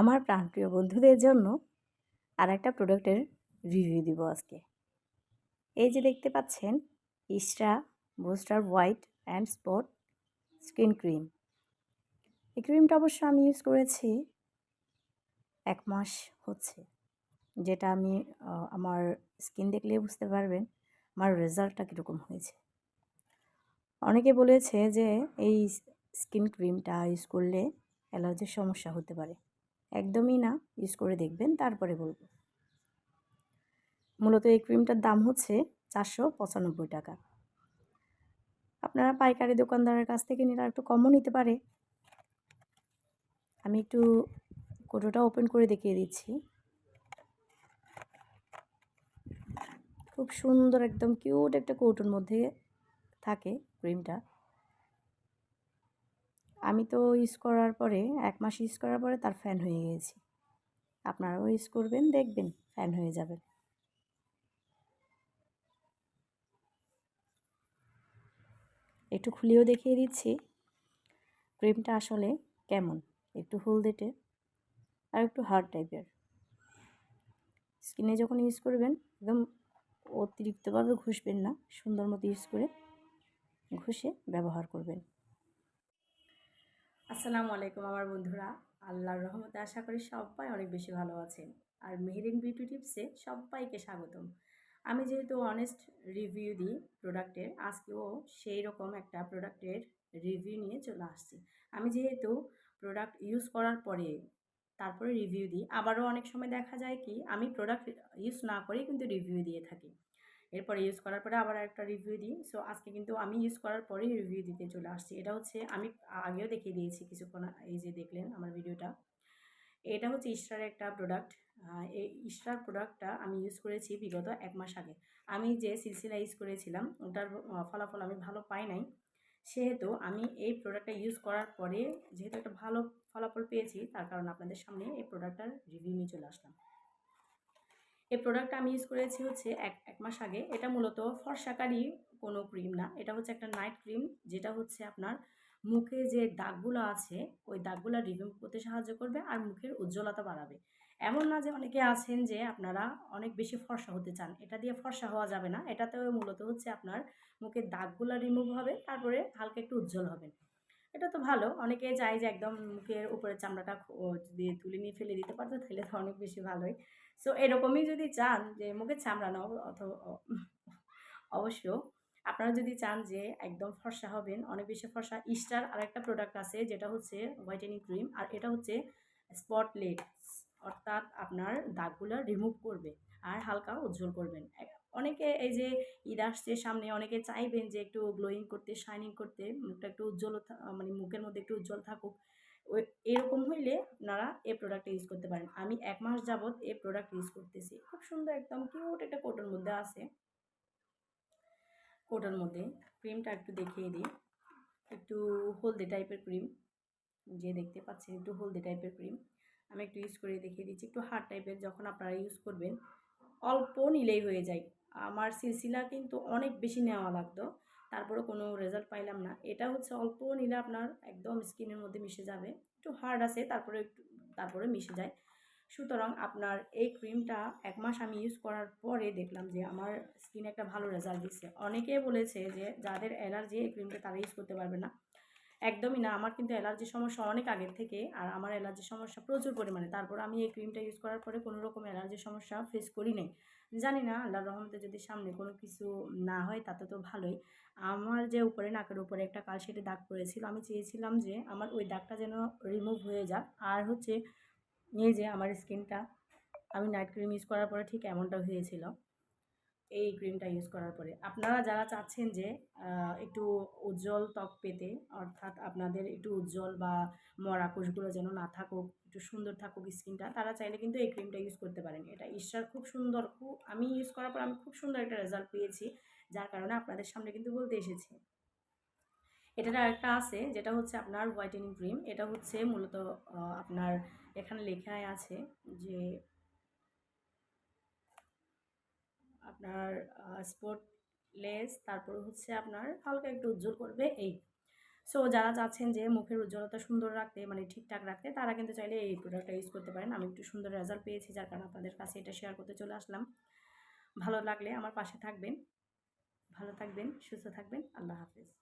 আমার প্রাণপ্রিয় বন্ধুদের জন্য আর একটা প্রোডাক্টের রিভিউ দিব আজকে। এই যে দেখতে পাচ্ছেন extra booster white and spot skin cream. এই ক্রিমটা অবশ্য আমি ইউজ করেছি এক মাস হচ্ছে, যেটা আমি আমার স্কিন দেখলে বুঝতে পারবেন আমার রেজাল্টটা কীরকম হয়েছে। অনেকে বলেছে যে এই স্কিন ক্রিমটা ইউজ করলে অ্যালার্জির সমস্যা হতে পারে। একদমই না ইউজ করে দেখবেন, তারপরে বলব। মূলত এই ক্রিমটার দাম হচ্ছে চারশো পঁচানব্বই টাকা। আপনারা পাইকারি দোকানদারের কাছ থেকে নিলে একটু কমও নিতে পারে। আমি একটু কোটোটা ওপেন করে দেখিয়ে দিচ্ছি। খুব সুন্দর, একদম কিউট একটা কৌটোর মধ্যে থাকে ক্রিমটা আমি তো ইউজ করার পরে, এক মাস ইউজ করার পরে তার ফ্যান হয়ে গিয়েছি আপনারাও ইউজ করবেন, দেখবেন ফ্যান হয়ে যাবে। একটু খুলেও দেখিয়ে দিচ্ছি। ক্রিমটা আসলে কেমন? একটু হলদেটে, আর একটু হার্ড টাইপের স্কিনে যখন ইউজ করবেন, একদম অতিরিক্তভাবে ঘষবেন না, সুন্দর মতো ইউজ করে ঘষে ব্যবহার করবেন। আসসালামু আলাইকুম আমার বন্ধুরা। আল্লাহর রহমতে আশা করি সবাই অনেক বেশি ভালো আছেন। আর মেহেরিন বিউটি টিপসে সবাইকে স্বাগতম। আমি যেহেতু অনেস্ট রিভিউ দিই প্রোডাক্টের আজকেও সেই রকম একটা প্রোডাক্টের রিভিউ নিয়ে চলে আসছি। আমি যেহেতু প্রোডাক্ট ইউজ করার পরে তারপরে রিভিউ দিই, আবারও অনেক সময় দেখা যায় কি, আমি প্রোডাক্ট ইউজ না করেই কিন্তু রিভিউ দিয়ে থাকি। এরপরে ইউজ করার পরে আবার একটা রিভিউ দিই। সো আজকে কিন্তু আমি ইউজ করার পরেই রিভিউ দিতে চলে আসছি। এটা হচ্ছে, আমি আগেও দেখিয়ে দিয়েছি কিছুক্ষণ এই যে দেখলেন আমার ভিডিওটা এটা হচ্ছে ইস্টার একটা প্রোডাক্ট এই ইস্টার প্রোডাক্টটা আমি ইউজ করেছি বিগত এক মাস আগে। আমি যে সিলসিলা ইউজ করেছিলাম, ওটার ফলাফল আমি ভালো পাই নাই। সেহেতু আমি এই প্রোডাক্টটা ইউজ করার পরে যেহেতু একটা ভালো ফলাফল পেয়েছি, তার কারণে আপনাদের সামনে এই প্রোডাক্টটার রিভিউ নিয়ে চলে আসলাম। এই প্রোডাক্টটা আমি ইউজ করেছি হচ্ছে এক এক মাস আগে। এটা মূলত ফর্সাকারী কোনো ক্রিম না। এটা হচ্ছে একটা নাইট ক্রিম যেটা হচ্ছে আপনার মুখে যে দাগগুলো আছে, ওই দাগগুলো রিমুভ করতে সাহায্য করবে আর মুখের উজ্জ্বলতা বাড়াবে। এমন না যে অনেকে আছেন যে আপনারা অনেক বেশি ফর্সা হতে চান। এটা দিয়ে ফর্সা হওয়া যাবে না। এটাতেও মূলত হচ্ছে আপনার মুখের দাগগুলো রিমুভ হবে, তারপরে হালকা একটু উজ্জ্বল হবে। এটা তো ভালো। অনেকে চাই যে একদম মুখের উপরের চামড়াটা যদি তুলে নিয়ে ফেলে দিতে পারতো, তাহলে তো অনেক বেশি ভালোই। সো এরকমই যদি চান যে মুখে চামড়ানো অথবা অবশ্য আপনারা যদি চান যে একদম ফর্সা হবেন, অনেক বেশি ফর্সা, ইস্টার আর একটা প্রোডাক্ট আছে যেটা হচ্ছে হোয়াইটেনিং ক্রিম আর এটা হচ্ছে স্পটলেটস অর্থাৎ আপনার দাগগুলো রিমুভ করবে আর হালকা উজ্জ্বল করবেন। অনেকে এই যে ঈদ আসছে সামনে, অনেকে চাইবেন যে একটু গ্লোয়িং করতে শাইনিং করতে, মুখটা একটু উজ্জ্বল মানে মুখের মধ্যে একটু উজ্জ্বল থাকুক। এরকম হইলে আপনারা এই প্রোডাক্টটা ইউজ করতে পারেন। আমি এক মাস যাবৎ এই প্রোডাক্ট ইউজ করতেছি। খুব সুন্দর, একদম কিউট একটা কোটোর মধ্যে আছে। কোটোর মধ্যে। ক্রিমটা একটু দেখিয়ে দিই। একটু হলদে টাইপের ক্রিম যে দেখতে পাচ্ছেন, একটু হলদে টাইপের ক্রিম আমি একটু ইউজ করে দেখিয়ে দিচ্ছি। একটু হার্ড টাইপের যখন আপনারা ইউজ করবেন, অল্প নিলেই হয়ে যায়। আমার সিলসিলা কিন্তু অনেক বেশি নেওয়া লাগতো। তারপরে কোনো রেজাল্ট পাইলাম না। এটা হচ্ছে অল্প নিলে আপনার একদম স্কিনের মধ্যে মিশে যাবে। একটু হার্ড আছে তারপরে একটু তারপরে মিশে যায়। সুতরাং আপনার এই ক্রিমটা এক মাস আমি ইউজ করার পরে দেখলাম যে আমার স্কিন একটা ভালো রেজাল্ট দিচ্ছে অনেকে বলেছে যে যাদের অ্যালার্জি এই ক্রিমটা তারা ইউজ করতে পারবে না। একদমই না। আমার কিন্তু অ্যালার্জির সমস্যা অনেক আগের থেকে আর আমার অ্যালার্জির সমস্যা প্রচুর পরিমাণে। তারপর আমি এই ক্রিমটা ইউজ করার পরে কোনো রকম অ্যালার্জির সমস্যা ফেস করি নাই। জানি না, আল্লাহর রহমতে যদি সামনে কোনো কিছু না হয় তাতে তো ভালোই। আমার যে উপরে নাকের উপরে একটা কালশেটে দাগ পড়েছিল, আমি চেয়েছিলাম যে আমার ওই দাগটা যেন রিমুভ হয়ে যাক। আর হচ্ছে এই যে আমার স্কিনটা আমি নাইট ক্রিম ইউজ করার পরে ঠিক এমনটা হয়েছিল। এই ক্রিমটা ইউজ করার পরে। আপনারা যারা চাচ্ছেন যে একটু উজ্জ্বল ত্বক পেতে, অর্থাৎ আপনাদের একটু উজ্জ্বল বা মরা কোষগুলো যেন না থাকুক, একটু সুন্দর থাকুক স্কিনটা তারা চাইলে কিন্তু এই ক্রিমটা ইউজ করতে পারেন। এটা ঈশ্বর খুব সুন্দর খুব আমি ইউজ করার পর আমি খুব সুন্দর একটা রেজাল্ট পেয়েছি, যার কারণে আপনাদের সামনে কিন্তু বলতে এসেছি। এটার আরেকটা আছে, যেটা হচ্ছে আপনার হোয়াইটেনিং ক্রিম এটা হচ্ছে মূলত আপনার এখানে লেখায় আছে যে আপনার স্পট লেস তারপর হচ্ছে আপনার হালকা একটু উজ্জ্বল করবে এই। সো যারা চাচ্ছেন যে মুখের উজ্জ্বলতা সুন্দর রাখতে মানে ঠিকঠাক রাখতে, তারা কিন্তু চাইলে এই প্রোডাক্টটা ইউজ করতে পারেন। আমি একটু সুন্দর রেজাল্ট পেয়েছি, যার কারণে আপনাদের কাছে এটা শেয়ার করতে চলে আসলাম। ভালো লাগলে আমার পাশে থাকবেন। ভালো থাকবেন, সুস্থ থাকবেন। আল্লাহ হাফিজ।